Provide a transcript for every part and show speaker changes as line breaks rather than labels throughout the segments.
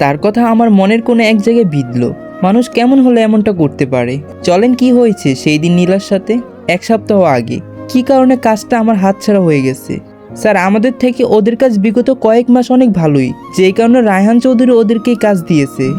তার কথা আমার মনের কোনো এক জায়গায় বিঁধল। মানুষ কেমন হলে এমনটা করতে পারে? চলেন কি হয়েছে সেই দিন নীলার সাথে? এক সপ্তাহ আগে। কি কারণে কাজটা আমার হাতছাড়া হয়ে গেছে? স্যার, আমাদের থেকে ওদের কাজ বিগত কয়েক মাস অনেক ভালোই। যেই কারণে রায়হান চৌধুরী ওদেরকেই কাজ দিয়েছে।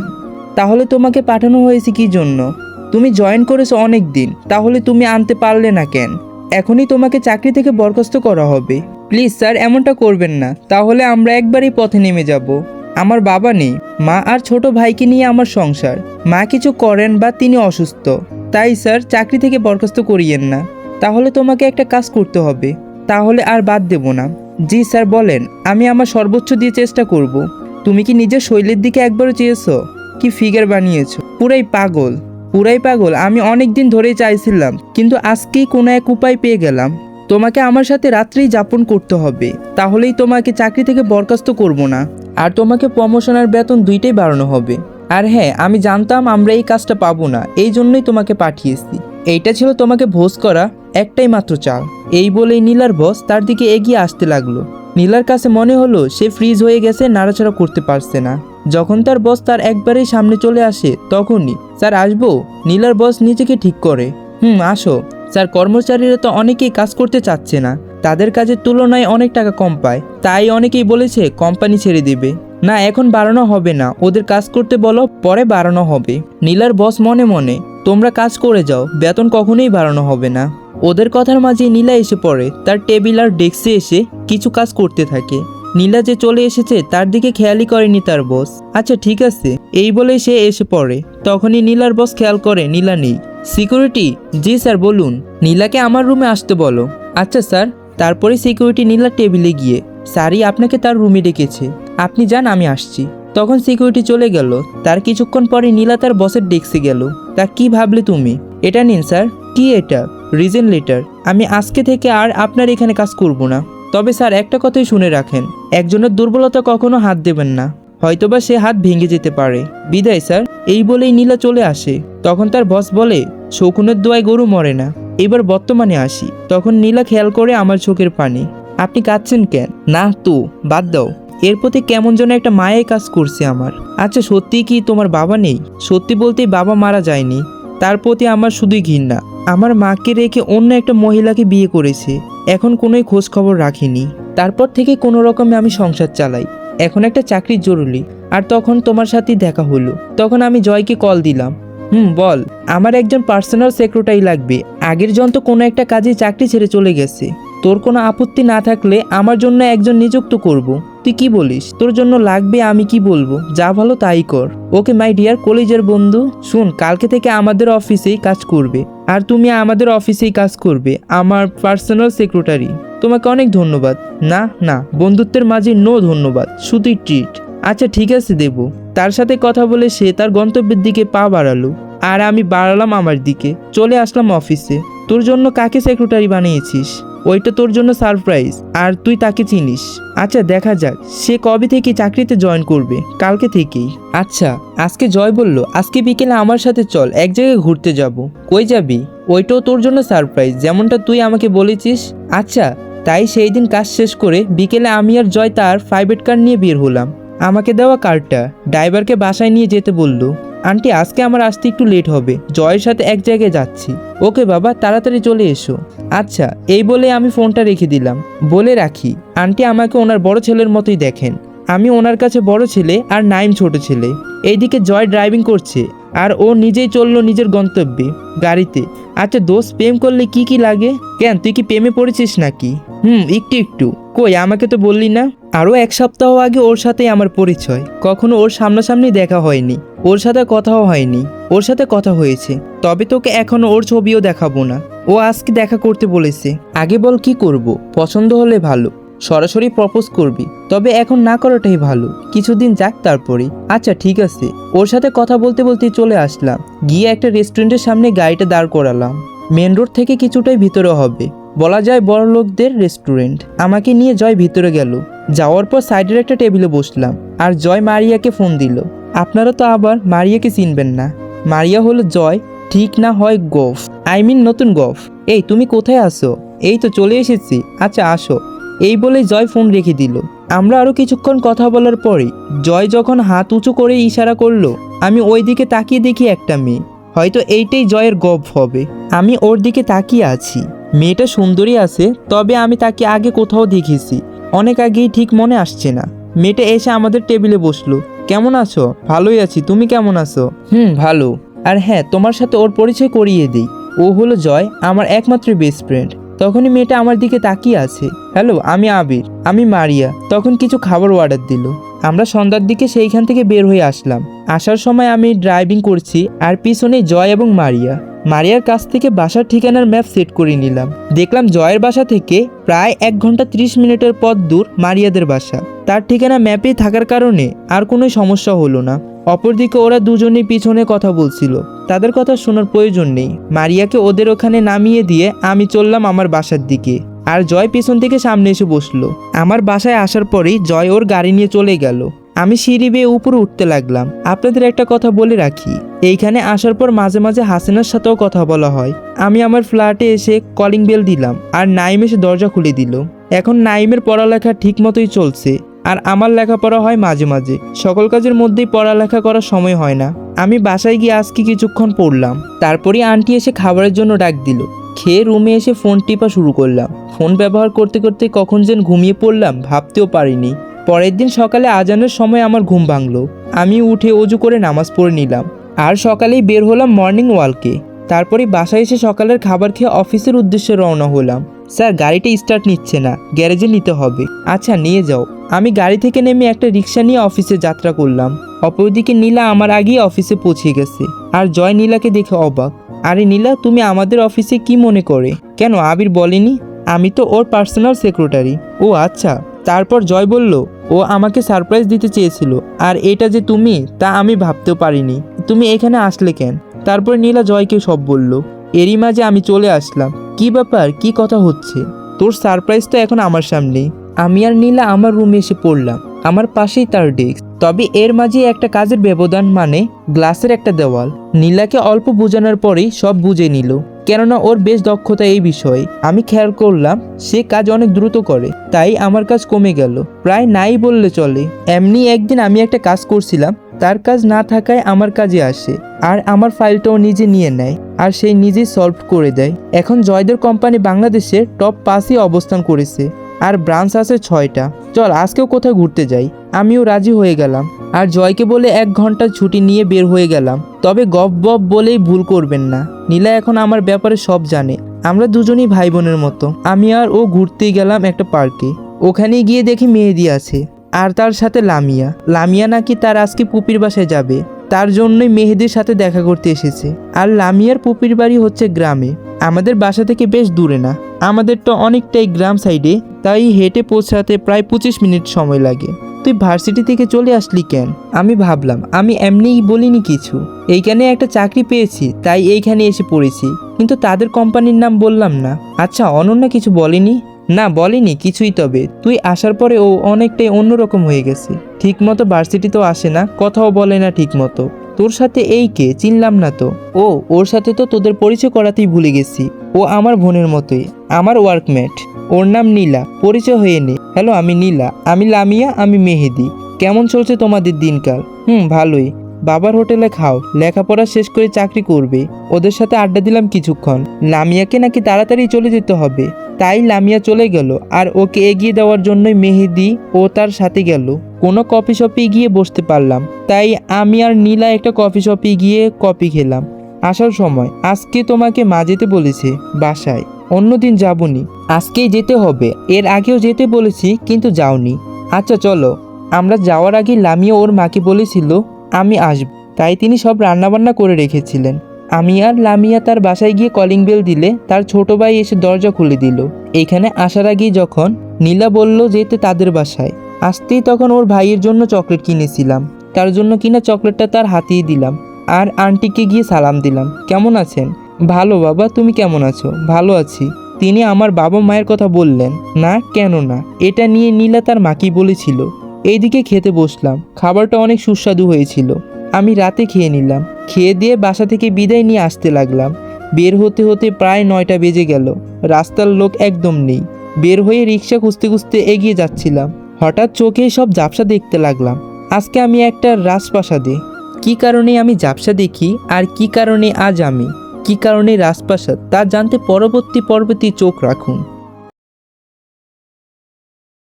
তাহলে তোমাকে পাঠানো হয়েছে কি জন্য? তুমি জয়েন করেছ অনেক দিন। তাহলে তুমি আনতে পারলে না কেন? এখনই তোমাকে চাকরি থেকে বরখাস্ত করা হবে। প্লিজ, স্যার, এমনটা করবেন না। তাহলে আমরা একবারই পথে নেমে যাব। আমার বাবা নেই। মা আর ছোট ভাইকে নিয়ে আমার সংসার। মা কিছু করেন বা তিনি অসুস্থ। তাই স্যার, চাকরি থেকে বরখাস্ত করিয়েন না। তাহলে তোমাকে একটা কাজ করতে হবে। তাহলে আর বাদ দেব না। জি স্যার, বলেন, আমি আমার সর্বোচ্চ দিয়ে চেষ্টা করব। তুমি কি নিজের শৈলীর দিকে একবারও চেয়েছো? কি ফিগার বানিয়েছো? পুরাই পাগল। পুরাই পাগল। আমি অনেক দিন ধরেই চাইছিলাম, কিন্তু আজকেই কোনো এক উপায় পেয়ে গেলাম। তোমাকে আমার সাথে রাত্রেই যাপন করতে হবে। তাহলেই তোমাকে চাকরি থেকে বরখাস্ত করব না। আর তোমাকে প্রমোশন আর বেতন দুইটাই বাড়ানো হবে। আর হ্যাঁ আমি জানতাম আমরা এই কাজটা পাবো না, এই জন্যই তোমাকে পাঠিয়েছি। এইটা ছিল তোমাকে ভোজ করা একটাই মাত্র চাল। এই বলেই নীলার বস তার দিকে এগিয়ে আসতে লাগল। নীলার কাছে মনে হলো সে ফ্রিজ হয়ে গেছে, নাড়াচাড়া করতে পারছে না। যখন তার বস তার একবারেই সামনে চলে আসে, তখনই, স্যার, আসব? নীলার বস নিজেকে ঠিক করে, হুম, আসো। স্যার, কর্মচারীরা তো অনেকেই কাজ করতে চাচ্ছে না। তাদের কাজের তুলনায় অনেক টাকা কম পায়। তাই অনেকেই বলেছে, কোম্পানি ছেড়ে দিবে। না, এখন বাড়ানো হবে না। ওদের কাজ করতে বলো, পরে বাড়ানো হবে। নীলার বস মনে মনে, তোমরা কাজ করে যাও, বেতন কখনোই বাড়ানো হবে না। ওদের কথার মাঝে নীলা এসে পড়ে। তার টেবিল আর ডেস্কে এসে কিছু কাজ করতে থাকে। নীলা যে চলে এসেছে, তার দিকে খেয়ালই করেনি তার বস। আচ্ছা ঠিক আছে। এই বলে সে এসে পড়ে। তখনই নীলার বস খেয়াল করে, নীলা নেই। সিকিউরিটি? জি, স্যার, বলুন। নীলাকে আমার রুমে আসতে বলো। আচ্ছা স্যার। তারপরে সিকিউরিটি নীলার টেবিলে গিয়ে। স্যারই আপনাকে তার রুমে ডেকেছে। আপনি যান, আমি আসছি। তখন সিকিউরিটি চলে গেল। তার কিছুক্ষণ পরে নীলা তার বসের ডেস্কে গেল। তা কি ভাবলে তুমি? এটা নিন স্যার কি এটা? রিজন লেটার আমি আজকে থেকে আর আপনার এখানে কাজ করব না। তবে স্যার একটা কথাই শুনে রাখেন। একজনের দুর্বলতা কখনো হাত দেবেন না। হয়তোবা সে হাত ভেঙে যেতে পারে। বিদায়, স্যার। এই বলেই নীলা চলে আসে। তখন তার বস বলে, শকুনের দোয়ায় গরু মরে না। এবার বর্তমানে আসি। তখন নীলা খেয়াল করে আমার চোখের পানি। আপনি কাঁদছেন কেন? না, তো, বাদ দাও। এর প্রতি কেমন যেন একটা মায়াই কাজ করছে আমার। আচ্ছা সত্যি কি তোমার বাবা নেই? সত্যি বলতেই বাবা মারা যায়নি। তার প্রতি আমার শুধুই ঘৃণা। আমার মাকে রেখে অন্য একটা মহিলাকে বিয়ে করেছে। এখন কোনোই খোঁজ খবর রাখিনি। তারপর থেকে কোনো রকমে আমি সংসার চালাই। এখন একটা চাকরি জরুরি, আর তখন তোমার সাথেই দেখা হলো। তখন আমি জয়কে কল দিলাম। হুম, বল, আমার একজন পার্সোনাল সেক্রেটারি লাগবে। আগের জন তো কোনো একটা কাজে চাকরি ছেড়ে চলে গেছে। তোর কোনো আপত্তি না থাকলে আমার জন্য একজন নিযুক্ত করব। তুই কি বলিস? তোর জন্য লাগবে আমি কি বলব? যা ভালো তাই কর। ওকে মাই ডিয়ার কলেজের বন্ধু, শুন, কালকে থেকে আমাদের অফিসেই কাজ করবে। আর তুমি আমাদের অফিসেই কাজ করবে, আমার পার্সোনাল সেক্রেটারি তোমাকে অনেক ধন্যবাদ। না না, বন্ধুত্বের মাঝে নো ধন্যবাদ, শুধুই ট্রিট আচ্ছা ঠিক আছে, দেব। তার সাথে কথা বলে সে তার গন্তব্যের দিকে পা বাড়ালো। আর আমি বাড়ালাম আমার দিকে। চলে আসলাম অফিসে তোর জন্য কাকে সেক্রেটারি বানিয়েছিস? ওইটা তোর জন্য সারপ্রাইজ আর তুই তাকে চিনিস। আচ্ছা দেখা যাক, সে কবে থেকে চাকরিতে জয়েন করবে? কালকে থেকেই। আচ্ছা আজকে জয় বলল, আজকে বিকেলে আমার সাথে চল, এক জায়গায় ঘুরতে যাব। কই যাবি? ওইটাও তোর জন্য সারপ্রাইজ যেমনটা তুই আমাকে বলেছিস। আচ্ছা তাই সেই দিন কাজ শেষ করে বিকেলে আমি আর জয় তার প্রাইভেট কার নিয়ে বের হলাম। আমাকে দেওয়া কার্ডটা ড্রাইভারকে বাসায় নিয়ে যেতে বলল। আন্টি, আজকে আমার আসতে একটু লেট হবে। জয়ের সাথে এক জায়গায় যাচ্ছি। ওকে বাবা, তাড়াতাড়ি চলে এসো। আচ্ছা এই বলে আমি ফোনটা রেখে দিলাম। বলে রাখি, আন্টি আমাকে ওনার বড় ছেলের মতোই দেখেন। আমি ওনার কাছে বড় ছেলে আর নাইম ছোট ছেলে। এইদিকে জয় ড্রাইভিং করছে আর ও নিজেই চলল নিজের গন্তব্যে, গাড়িতে। আচ্ছা দোষ প্রেম করলে কি কি লাগে? কেন, তুই কি প্রেমে পড়েছিস নাকি? হুম, একটু একটু। কই, আমাকে তো বললি না? আরও এক সপ্তাহ আগে ওর সাথেই আমার পরিচয়। কখনো ওর সামনাসামনি দেখা হয়নি, ওর সাথে কথাও হয়নি, ওর সাথে কথা হয়েছে। তবে তোকে এখনও ওর ছবিও দেখাবো না। ও আজকে দেখা করতে বলেছে। আগে বল কি করব? পছন্দ হলে ভালো। সরাসরি প্রপোজ করবি। তবে এখন না করাটাই ভালো। কিছুদিন যাক তারপরে। আচ্ছা ঠিক আছে। ওর সাথে কথা বলতে বলতে চলে আসলাম। গিয়ে একটা রেস্টুরেন্টের সামনে গাড়িটা দাঁড় করালাম। মেন রোড থেকে কিছুটাই ভিতরে হবে। বলা যায় বড় লোকদের রেস্টুরেন্ট। আমাকে নিয়ে জয় ভিতরে গেল। যাওয়ার পর সাইডের একটা টেবিলে বসলাম। আর জয় মারিয়াকে ফোন দিল। আপনারা তো আবার মারিয়াকে চিনবেন না। মারিয়া হলো জয়, ঠিক না হয় গফ। আই মিন নতুন গফ। এই, তুমি কোথায় আসো এই তো চলে এসেছি। আচ্ছা আসো। এই বলে জয় ফোন রেখে দিল। আমরা আরও কিছুক্ষণ কথা বলার পরে জয় যখন হাত উঁচু করে ইশারা করল, আমি ওই দিকে তাকিয়ে দেখি একটা মেয়ে। হয়তো এইটাই জয়ের গপ হবে। আমি ওর দিকে তাকিয়ে আছি। মেয়েটা সুন্দরী আছে, তবে আমি তাকে আগে কোথাও দেখেছি। অনেক আগেই ঠিক মনে আসছে না। মেয়েটা এসে আমাদের টেবিলে বসল। কেমন আছো? ভালোই আছি। তুমি কেমন আছো? হুম, ভালো। আর হ্যাঁ তোমার সাথে ওর পরিচয় করিয়ে দিই। ও হলো জয়, আমার একমাত্র বেস্ট ফ্রেন্ড তখনই মেয়েটা আমার দিকে তাকিয়ে আছে। হ্যালো, আমি আবির। আমি মারিয়া। তখন কিছু খাবার অর্ডার দিল। আমরা সন্ধ্যার দিকে সেইখান থেকে বের হয়ে আসলাম। আসার সময় আমি ড্রাইভিং করছি আর পিছনে জয় এবং মারিয়া। মারিয়ার কাছ থেকে বাসার ঠিকানার ম্যাপ সেট করে নিলাম। দেখলাম জয়ের বাসা থেকে প্রায় এক ঘণ্টা ত্রিশ মিনিটের পথ দূর মারিয়াদের বাসা। তার ঠিকানা ম্যাপেই থাকার কারণে আর কোনো সমস্যা হলো না। অপরদিকে ওরা দুজনেই পিছনে কথা বলছিল। তাদের কথা শোনার প্রয়োজন নেই। মারিয়াকে ওদের ওখানে নামিয়ে দিয়ে আমি চললাম আমার বাসার দিকে। আর জয় পিছন থেকে সামনে এসে বসল। আমার বাসায় আসার পরেই জয় ওর গাড়ি নিয়ে চলে গেল। আমি সিঁড়ি বেয়ে উপরে উঠতে লাগলাম। আপনাদের একটা কথা বলে রাখি। এইখানে আসার পর মাঝে মাঝে হাসিনার সাথেও কথা বলা হয়। আমি আমার ফ্ল্যাটে এসে কলিং বেল দিলাম। আর নাইম এসে দরজা খুলে দিল। এখন নাইমের পড়ালেখা ঠিক মতোই চলছে। আর আমার লেখাপড়া হয় মাঝে মাঝে। সকল কাজের মধ্যেই পড়ালেখা করার সময় হয় না। আমি বাসায় গিয়ে আজকে কিছুক্ষণ পড়লাম। তারপরই আন্টি এসে খাবারের জন্য ডাক দিল। খেয়ে রুমে এসে ফোন টিপা শুরু করলাম। ফোন ব্যবহার করতে করতে কখন যেন ঘুমিয়ে পড়লাম, ভাবতেও পারিনি। পরের দিন সকালে আজানের সময় আমার ঘুম ভাঙলো। আমি উঠে অজু করে নামাজ পড়ে নিলাম। আর সকালেই বের হলাম মর্নিং ওয়ালকে তারপরে বাসায় এসে সকালের খাবার খেয়ে অফিসের উদ্দেশ্যে রওনা হলাম। স্যার, গাড়িটা স্টার্ট নিচ্ছে না, গ্যারেজে নিতে হবে। আচ্ছা নিয়ে যাও। আমি গাড়ি থেকে নেমে একটা রিক্সা নিয়ে অফিসে যাত্রা করলাম। অপরদিকে নীলা আমার আগেই অফিসে পৌঁছে গেছে। আর জয় নীলাকে দেখে অবাক। আরে নীলা, তুমি আমাদের অফিসে কি মনে করে? কেন আবির বলেনি? আমি তো ওর পার্সোনাল সেক্রেটারি। ও আচ্ছা তারপর জয় বলল, ও আমাকে সারপ্রাইজ দিতে চেয়েছিল। আর এটা যে তুমি, তা আমি ভাবতেও পারিনি। তুমি এখানে আসলে কেন? তারপর নীলা জয়কে সব বলল, এরই মাঝে আমি চলে আসলাম। কি ব্যাপার? কি কথা হচ্ছে? তোর সারপ্রাইজ তো এখন আমার সামনেই আমি আর নীলা আমার রুমে এসে পড়লাম। আমার পাশেই তার ডেস্ক তবে এর মাঝে একটা কাজের ব্যবধান মানে গ্লাসের একটা দেওয়াল। নীলাকে অল্প বোঝানোর পরেই সব বুঝে নিল। কেননা ওর বেশ দক্ষতা এই বিষয়ে। আমি খেয়াল করলাম, সে কাজ অনেক দ্রুত করে। তাই আমার কাজ কমে গেল। প্রায় নাই বললে চলে। এমনি একদিন আমি একটা কাজ করছিলাম তার কাজ না থাকায় আমার কাজে আসে, আর আমার ফাইলটাও নিজে নিয়ে নেয়, আর সেই নিজেই সলভ করে দেয়। এখন জয়দের কোম্পানি বাংলাদেশের টপ পাঁচই অবস্থান করেছে, আর ব্রাঞ্চ আছে ছয়টা। চল, আজকেও কোথাও ঘুরতে যাই। আমিও রাজি হয়ে গেলাম। আর জয়কে বলে এক ঘণ্টা ছুটি নিয়ে বের হয়ে গেলাম। তবে গপ বপ বলেই ভুল করবেন না। নীলা এখন আমার ব্যাপারে সব জানে। আমরা দুজনই ভাই বোনের মতো। আমি আর ও ঘুরতে গেলাম একটা পার্কে ওখানে গিয়ে দেখি মেহেদি আছে। আর তার সাথে লামিয়া। লামিয়া নাকি তার আজকে পুপির বাসায় যাবে। তার জন্যই মেহেদির সাথে দেখা করতে এসেছে। আর লামিয়ার পুপির বাড়ি হচ্ছে গ্রামে। আমাদের বাসা থেকে বেশ দূরে না। আমাদের তো অনেকটাই গ্রাম সাইডে, তাই হেঁটে পৌঁছাতে প্রায় পঁচিশ মিনিট সময় লাগে। তুই ভার্সিটি থেকে চলে আসলি কেন? আমি ভাবলাম, আমি এমনিই বলিনি কিছু। এইখানে একটা চাকরি পেয়েছি, তাই এইখানে এসে পড়েছি। কিন্তু তাদের কোম্পানির নাম বললাম না। আচ্ছা অনন্যা কিছু বলেনি? না, বলেনি, কিছুই তবে। তুই আসার পরে ও অনেকটাই অন্যরকম হয়ে গেছে। ঠিকমতো ভার্সিটিতেও আসে না, কথাও বলে না ঠিকমতো। তোর সাথে এই কে? চিনলাম না তো। ও, ওর সাথে তো তোদের পরিচয় করাতেই ভুলে গেছি। ও আমার বোনের মতোই, আমার ওয়ার্কমেট ওর নাম নীলা, পরিচয় হয়ে নে। হ্যালো আমি নীলা। আমি লামিয়া, আমি মেহেদি। কেমন চলছে তোমাদের দিনকাল? হুম, ভালোই। বাবার হোটেলে খাও, লেখাপড়া শেষ করে চাকরি করবে। ওদের সাথে আড্ডা দিলাম কিছুক্ষণ। লামিয়াকে নাকি তাড়াতাড়ি চলে যেতে হবে। তাই লামিয়া চলে গেল, আর ওকে এগিয়ে দেওয়ার জন্যই মেহেদি ও তার সাথে গেল। কোনো কফি শপে গিয়ে বসতে পারলাম। তাই আমি আর নীলা একটা কফি শপে গিয়ে কফি খেলাম। আসার সময় আজকে তোমাকে মা যেতে বলেছে বাসায়। অন্যদিন যাবনি। আজকেই যেতে হবে। এর আগেও যেতে বলেছি, কিন্তু যাওনি। আচ্ছা চলো। আমরা যাওয়ার আগে লামিয়া ওর মাকে বলেছিল আমি আসব। তাই তিনি সব রান্নাবান্না করে রেখেছিলেন। আমি আর লামিয়া তার বাসায় গিয়ে কলিং বেল দিলে তার ছোট ভাই এসে দরজা খুলে দিল। এখানে আসার আগেই যখন নীলা বলল যেতে তাদের বাসায়, আসতেই তখন ওর ভাইয়ের জন্য চকলেট কিনেছিলাম। তার জন্য কিনা চকলেটটা তার হাতিয়ে দিলাম। আর আন্টিকে গিয়ে সালাম দিলাম। কেমন আছেন? ভালো বাবা, তুমি কেমন আছো? ভালো আছি। তিনি আমার বাবা মায়ের কথা বললেন। না, কেন না? এটা নিয়ে নীলা তার মাকেই বলেছিল। এইদিকে খেতে বসলাম। খাবারটা অনেক সুস্বাদু হয়েছিল। আমি রাতে খেয়ে নিলাম। খেয়ে দিয়ে বাসা থেকে বিদায় নিয়ে আসতে লাগলাম। বের হতে হতে প্রায় নয়টা বেজে গেল। রাস্তার লোক একদম নেই। বের হয়ে রিক্সা খুঁজতে খুঁজতে এগিয়ে যাচ্ছিলাম। হঠাৎ চোখে সব ঝাপসা দেখতে লাগলাম। আজকে আমি একটা রাজপ্রাসাদে। কি কারণে আমি ঝাপসা দেখি আর কি কারণে আজ আমি? কি কারণে রাজপ্রাসাদ? তা জানতে পরবর্তী পর্বতে চোখ রাখুন।